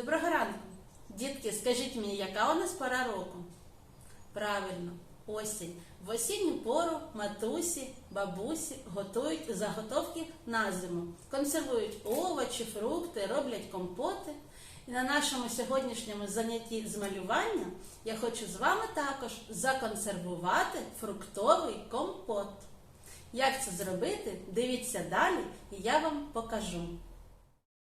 Доброго ранку! Дітки, скажіть мені, яка у нас пора року? Правильно, осінь. В осінню пору матусі, бабусі готують заготовки на зиму, консервують овочі, фрукти, роблять компоти. І на нашому сьогоднішньому занятті з малювання я хочу з вами також законсервувати фруктовий компот. Як це зробити? Дивіться далі, і я вам покажу.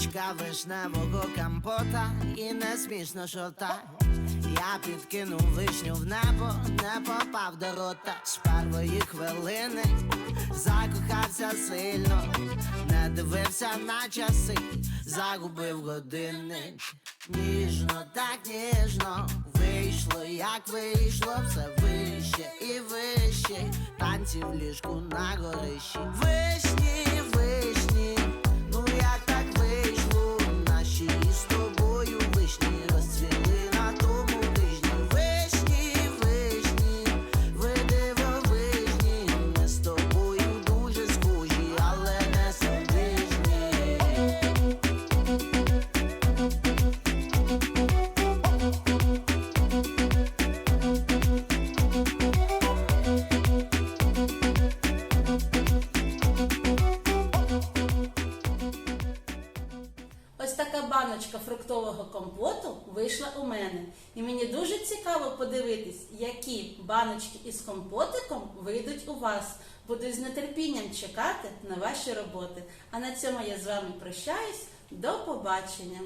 Паночка вишневого компота і не смішно, що так Я підкинув вишню в небо, не попав до рота. З першої хвилини, закохався сильно, не дивився на часи, загубив години. Ніжно, так ніжно, вийшло, як вийшло, все вище і вище, танці в ліжку на горищі. Вишні, Ось така баночка фруктового компоту вийшла у мене. І мені дуже цікаво подивитись, які баночки із компотиком вийдуть у вас. Буду з нетерпінням чекати на ваші роботи. А на цьому я з вами прощаюсь. До побачення!